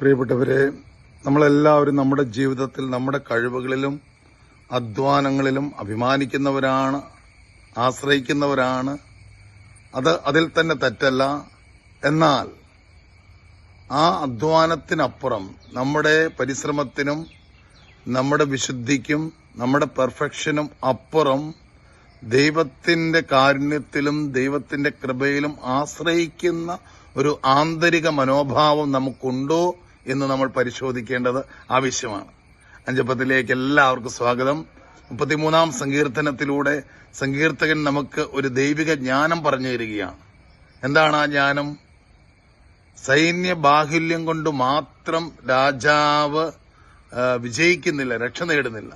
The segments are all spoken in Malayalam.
പ്രിയപ്പെട്ടവരെ നമ്മളെല്ലാവരും നമ്മുടെ ജീവിതത്തിൽ നമ്മുടെ കഴിവുകളിലും അധ്വാനങ്ങളിലും അഭിമാനിക്കുന്നവരാണ് ആശ്രയിക്കുന്നവരാണ്. അത് അതിൽ തന്നെ തെറ്റല്ല. എന്നാൽ ആ അധ്വാനത്തിനപ്പുറം നമ്മുടെ പരിശ്രമത്തിനും നമ്മുടെ വിശുദ്ധിക്കും നമ്മുടെ പെർഫെക്ഷനും അപ്പുറം ദൈവത്തിന്റെ കാരുണ്യത്തിലും ദൈവത്തിന്റെ കൃപയിലും ആശ്രയിക്കുന്ന ഒരു ആന്തരിക മനോഭാവം നമുക്കുണ്ടോ? എന്ന് നമ്മൾ പരിശോധിക്കേണ്ടത് ആവശ്യമാണ്. അഞ്ചപ്പത്തിലേക്ക് എല്ലാവർക്കും സ്വാഗതം. മുപ്പത്തിമൂന്നാം സങ്കീർത്തനത്തിലൂടെ സങ്കീർത്തകൻ നമുക്ക് ഒരു ദൈവിക ജ്ഞാനം പറഞ്ഞു തരികയാണ്. എന്താണ് ആ ജ്ഞാനം? സൈന്യ ബാഹുല്യം കൊണ്ട് മാത്രം രാജാവ് വിജയിക്കുന്നില്ല രക്ഷ നേടുന്നില്ല.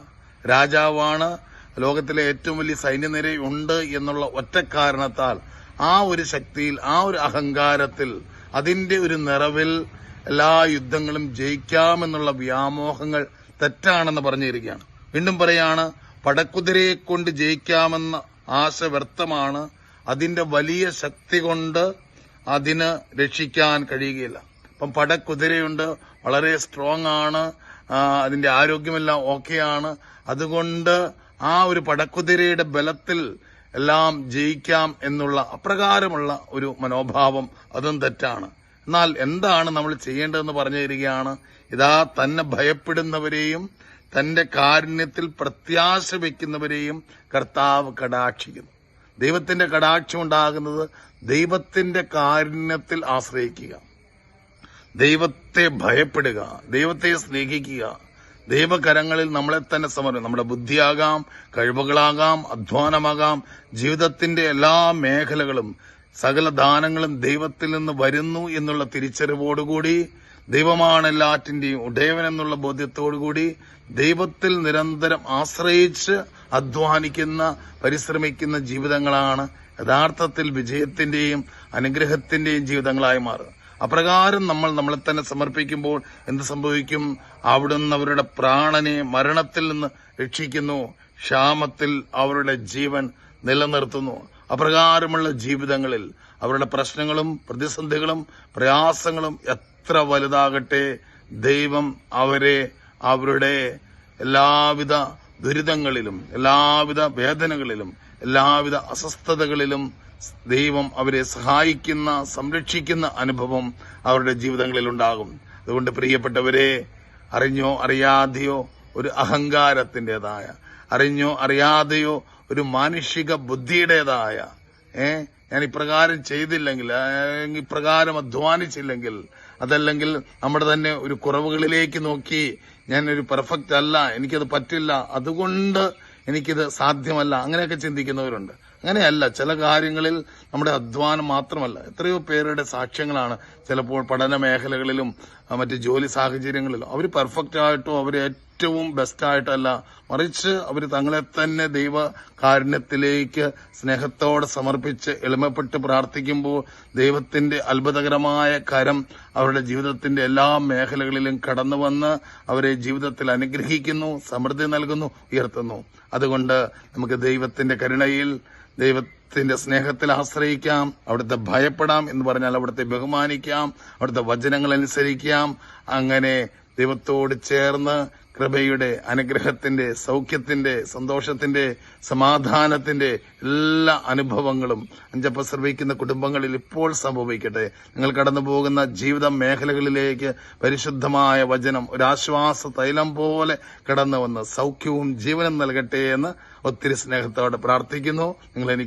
രാജാവാണ് ലോകത്തിലെ ഏറ്റവും വലിയ സൈന്യനിര ഉണ്ട് എന്നുള്ള ഒറ്റ കാരണത്താൽ ആ ഒരു ശക്തിയിൽ ആ ഒരു അഹങ്കാരത്തിൽ അതിന്റെ ഒരു നിറവിൽ എല്ലാ യുദ്ധങ്ങളും ജയിക്കാമെന്നുള്ള വ്യാമോഹങ്ങൾ തെറ്റാണെന്ന് പറഞ്ഞിരിക്കുകയാണ്. വീണ്ടും പറയാണ് പടക്കുതിരയെ കൊണ്ട് ജയിക്കാമെന്ന ആശ വ്യർത്ഥമാണ്. അതിന്റെ വലിയ ശക്തി കൊണ്ട് അതിന് രക്ഷിക്കാൻ കഴിയുകയില്ല. അപ്പം പടക്കുതിരയുണ്ട് വളരെ സ്ട്രോങ് ആണ് അതിന്റെ ആരോഗ്യമെല്ലാം ഓക്കെയാണ് അതുകൊണ്ട് ആ ഒരു പടക്കുതിരയുടെ ബലത്തിൽ എല്ലാം ജയിക്കാം എന്നുള്ള അപ്രകാരമുള്ള ഒരു മനോഭാവം അതും തെറ്റാണ്. എന്നാൽ എന്താണ് നമ്മൾ ചെയ്യേണ്ടതെന്ന് പറഞ്ഞു തരികയാണ് ഇതാ തന്നെ ഭയപ്പെടുന്നവരെയും തന്റെ കാരുണ്യത്തിൽ പ്രത്യാശ വയ്ക്കുന്നവരെയും കർത്താവ് കടാക്ഷിക്കുന്നു. ദൈവത്തിന്റെ കടാക്ഷം ഉണ്ടാകുന്നത് ദൈവത്തിന്റെ കാരുണ്യത്തിൽ ആശ്രയിക്കുക. ദൈവത്തെ ഭയപ്പെടുക ദൈവത്തെ സ്നേഹിക്കുക. ദൈവകരങ്ങളിൽ നമ്മളെ തന്നെ സമരം നമ്മുടെ ബുദ്ധിയാകാം കഴിവുകളാകാം അധ്വാനമാകാം. ജീവിതത്തിന്റെ എല്ലാ മേഖലകളും സകല ദാനങ്ങളും ദൈവത്തിൽ നിന്ന് വരുന്നു എന്നുള്ള തിരിച്ചറിവോടുകൂടി ദൈവമാണ് എല്ലാറ്റിന്റെയും ഉടയവൻ എന്നുള്ള ബോധ്യത്തോടുകൂടി ദൈവത്തിൽ നിരന്തരം ആശ്രയിച്ച് അധ്വാനിക്കുന്ന പരിശ്രമിക്കുന്ന ജീവിതങ്ങളാണ് യഥാർത്ഥത്തിൽ വിജയത്തിന്റെയും അനുഗ്രഹത്തിന്റെയും ജീവിതങ്ങളായി മാറുക. അപ്രകാരം നമ്മൾ നമ്മളെ തന്നെ സമർപ്പിക്കുമ്പോൾ എന്ത് സംഭവിക്കും? അവിടുന്ന് അവരുടെ പ്രാണനെ മരണത്തിൽ നിന്ന് രക്ഷിക്കുന്നു. ക്ഷാമത്തിൽ അവരുടെ ജീവൻ നിലനിർത്തുന്നു. അപ്രകാരമുള്ള ജീവിതങ്ങളിൽ അവരുടെ പ്രശ്നങ്ങളും പ്രതിസന്ധികളും പ്രയാസങ്ങളും എത്ര വലുതാകട്ടെ ദൈവം അവരെ അവരുടെ എല്ലാവിധ ദുരിതങ്ങളിലും എല്ലാവിധ വേദനകളിലും എല്ലാവിധ അസ്വസ്ഥതകളിലും ദൈവം അവരെ സഹായിക്കുന്ന സംരക്ഷിക്കുന്ന അനുഭവം അവരുടെ ജീവിതങ്ങളിൽ ഉണ്ടാകും. അതുകൊണ്ട് പ്രിയപ്പെട്ടവരെ അറിഞ്ഞോ അറിയാതെയോ ഒരു അഹങ്കാരത്തിന്റെതായ അറിഞ്ഞോ അറിയാതെയോ ഒരു മാനുഷിക ബുദ്ധിയുടേതായ ഏ ഞാൻ ഇപ്രകാരം ചെയ്തില്ലെങ്കിൽ ഇപ്രകാരം അധ്വാനിച്ചില്ലെങ്കിൽ അതല്ലെങ്കിൽ നമ്മുടെ തന്നെ ഒരു കുറവുകളിലേക്ക് നോക്കി ഞാൻ ഒരു പെർഫെക്റ്റ് അല്ല എനിക്കത് പറ്റില്ല അതുകൊണ്ട് എനിക്കിത് സാധ്യമല്ല അങ്ങനെയൊക്കെ ചിന്തിക്കുന്നവരുണ്ട്. അങ്ങനെയല്ല ചില കാര്യങ്ങളിൽ നമ്മുടെ അധ്വാനം മാത്രമല്ല. എത്രയോ പേരുടെ സാക്ഷ്യങ്ങളാണ് ചിലപ്പോൾ പഠന മേഖലകളിലും മറ്റ് ജോലി സാഹചര്യങ്ങളിലും. അവർ പെർഫെക്റ്റ് ആയിട്ടോ അവർ ഏറ്റവും ബെസ്റ്റ് ആയിട്ടല്ല. മറിച്ച് അവർ തങ്ങളെ തന്നെ ദൈവ കാരുണ്യത്തിലേക്ക് സ്നേഹത്തോടെ സമർപ്പിച്ച് എളിമപ്പെട്ട് പ്രാർത്ഥിക്കുമ്പോൾ ദൈവത്തിന്റെ അത്ഭുതകരമായ കരം അവരുടെ ജീവിതത്തിന്റെ എല്ലാ മേഖലകളിലും കടന്നു വന്ന് അവരെ ജീവിതത്തിൽ അനുഗ്രഹിക്കുന്നു സമൃദ്ധി നൽകുന്നു ഉയർത്തുന്നു. അതുകൊണ്ട് നമുക്ക് ദൈവത്തിന്റെ കരുണയിൽ ദൈവത്തിന്റെ സ്നേഹത്തിൽ ആശ്രയിക്കാം അവിടുത്തെ ഭയപ്പെടാം എന്ന് പറഞ്ഞാൽ അവിടുത്തെ ബഹുമാനിക്കാം അവിടുത്തെ വചനങ്ങൾ അനുസരിക്കാം. അങ്ങനെ ദൈവത്തോട് ചേർന്ന് കൃപയുടെ അനുഗ്രഹത്തിന്റെ സൗഖ്യത്തിന്റെ സന്തോഷത്തിന്റെ സമാധാനത്തിന്റെ എല്ലാ അനുഭവങ്ങളും അഞ്ചപ്പ ശ്രമിക്കുന്ന കുടുംബങ്ങളിൽ ഇപ്പോൾ സംഭവിക്കട്ടെ. നിങ്ങൾ കടന്നു പോകുന്ന ജീവിത മേഖലകളിലേക്ക് പരിശുദ്ധമായ വചനം ഒരാശ്വാസ തൈലം പോലെ കടന്നു വന്ന് സൗഖ്യവും ജീവനും നൽകട്ടെ എന്ന് ഒത്തിരി സ്നേഹത്തോടെ പ്രാർത്ഥിക്കുന്നു. നിങ്ങൾ എനിക്ക്